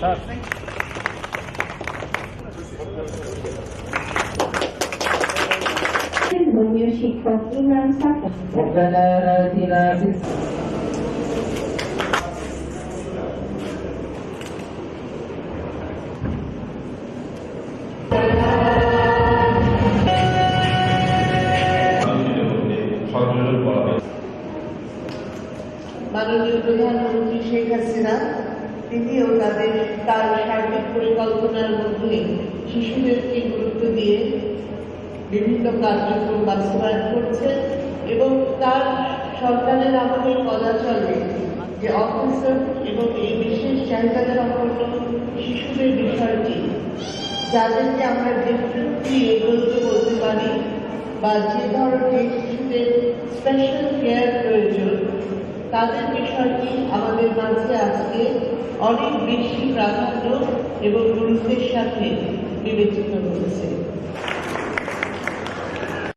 Sağ ربنا آتنا في Bagi Tuhan তিনিও তাদের তার সার্বিক পরিকল্পনার মধ্যে শিশুদেরকে গুরুত্ব দিয়ে বিভিন্ন কার্যক্রম বাস্তবায়ন করছেন এবং তার সরকারের আমাদের চলে যে অফিসার এবং এই বিশেষ চাহিদা সম্পন্ন শিশুদের বিষয়টি যাদেরকে আমরা ডিফারেন্টলি এগুলোকে বলতে পারি বা যে ধরনের শিশুদের স্পেশাল কেয়ার প্রয়োজন, তাদের বিষয়টি আমাদের মাঝে আজকে অনেক বেশি প্রাধান্য এবং গুরুত্বের সাথে বিবেচিত হচ্ছে